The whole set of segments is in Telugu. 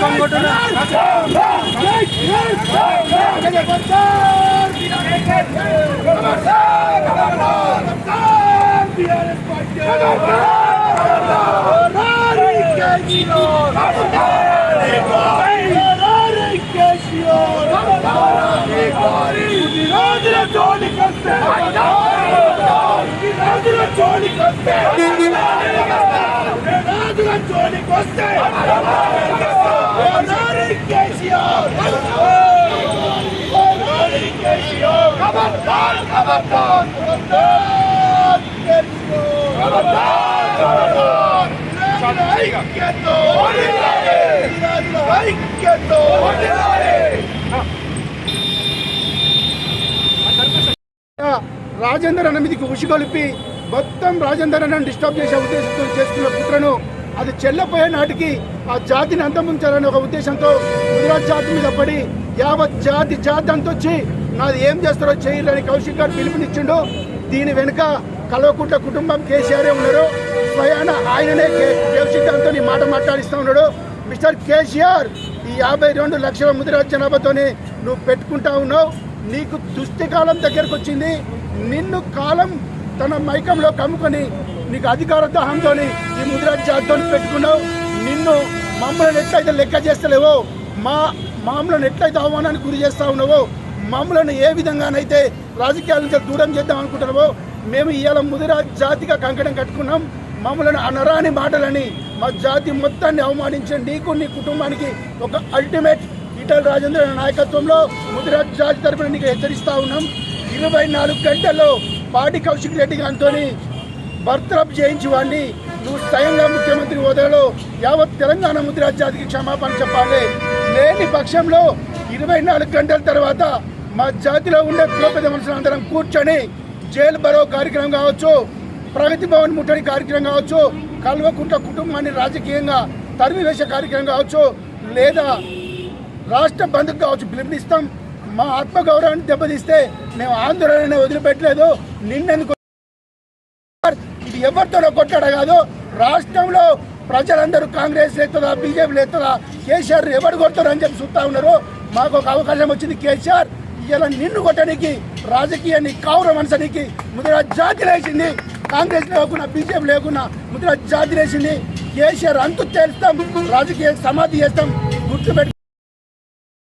সংগঠনের కేసీఆర్ రాజేందర్ అన్న మీదకి ఉసిగొలిపి మొత్తం రాజేందర్ అన్న డిస్టర్బ్ చేసే ఉద్దేశంతో చేస్తున్న కుట్రను అది చెల్లపోయే నాటికి ఆ జాతిని అంతముంచాలనే ఒక ఉద్దేశంతో గుజరాత్ జాతి మీద పడి యావత్ జాతి జాతి అంతొచ్చి నాది ఏం చేస్తారో చేయాలని కౌశిక్ గారు పిలుపునిచ్చిండు. దీని వెనుక కల్వకుంట్ల కుటుంబం కేసీఆర్ ఉన్నారు. స్వయాన ఆయననే కే- కౌశిక్ గారితో మాట మాట్లాడిస్తూ ఉన్నాడు. మిస్టర్ కేసీఆర్ ఈ యాభై రెండు లక్షల ముద్ర జనాభాతోని నువ్వు పెట్టుకుంటా ఉన్నావు. నీకు దుష్టి కాలం దగ్గరకు వచ్చింది. నిన్ను కాలం తన మైకంలో కమ్ముకొని నీకు అధికార దాహంతో ఈ ముదిరాజ్ జాతితో పెట్టుకున్నావు. నిన్ను మమ్మల్ని ఎట్లయితే లెక్క చేస్తలేవో మా మామూలను ఎట్లయితే అవమానానికి గురి చేస్తా ఉన్నావో మమ్మలను ఏ విధంగానైతే రాజకీయాల నుంచి దూరం చేద్దాం అనుకుంటున్నామో మేము ఇవాళ ముదిరాజ్ జాతిగా కంకణం కట్టుకున్నాం. మమ్మలను అనరాని మాటలని మా జాతి మొత్తాన్ని అవమానించిన నీకు నీ కుటుంబానికి ఒక అల్టిమేట్ ఈటల రాజేంద్ర నాయకత్వంలో ముదిరాజ్ జాతి తరపున నీకు హెచ్చరిస్తా ఉన్నాం. ఇరవై నాలుగు గంటల్లో పాటి కౌశిక్ రెడ్డి గారితో బర్తరఫ్ చేయించి వాడిని నువ్వు స్వయంగా ముఖ్యమంత్రి హోదాలో యావత్ తెలంగాణ ముదిరాజ్ జాతికి క్షమాపణ చెప్పాలి. లేని పక్షంలో ఇరవై నాలుగు గంటల తర్వాత మా జాతిలో ఉండే కోపద మనుషులు అందరం కూర్చొని జైలు బరో కార్యక్రమం కావచ్చు ప్రగతి భవన్ ముట్టడి కార్యక్రమం కావచ్చు కల్వకుంట కుటుంబాన్ని రాజకీయంగా తరిమివేసే కార్యక్రమం కావచ్చు లేదా రాష్ట్ర బంధుకు కావచ్చు పిలుపునిస్తాం. మా ఆత్మగౌరవాన్ని దెబ్బతీస్తే మేము ఆందోళన వదిలిపెట్టలేదు. నిన్నెందుకు ఇది ఎవరితోనో కొట్టాడ కాదు రాష్ట్రంలో ప్రజలందరూ కాంగ్రెస్ లేతుందా బీజేపీ లేతుందా కేసీఆర్ ఎవరు కొడతారు అని చెప్పి చూస్తా ఉన్నారు. మాకు ఒక అవకాశం వచ్చింది కేసీఆర్. ఇలా నిన్ను కొట్టడానికి రాజకీయాన్ని కావుర మనసనికి ముద్ర జాతి లేచింది. కాంగ్రెస్ లేకున్నా బీజేపీ లేకున్నా ముద్ర జాతి లేచింది. కేసీఆర్ అంతు తేలుస్తాం రాజకీయ సమాధి చేస్తాం గుర్తుపెట్టి.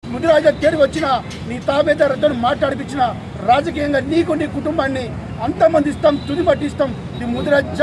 ముదిరాజు తిరిగి వచ్చిన నీ తాబేదారుతో మాట్లాడిపించిన రాజకీయంగా నీకు నీ కుటుంబాన్ని అంతమందిస్తాం తుది పట్టిస్తాం. నీ ముదిరాజ్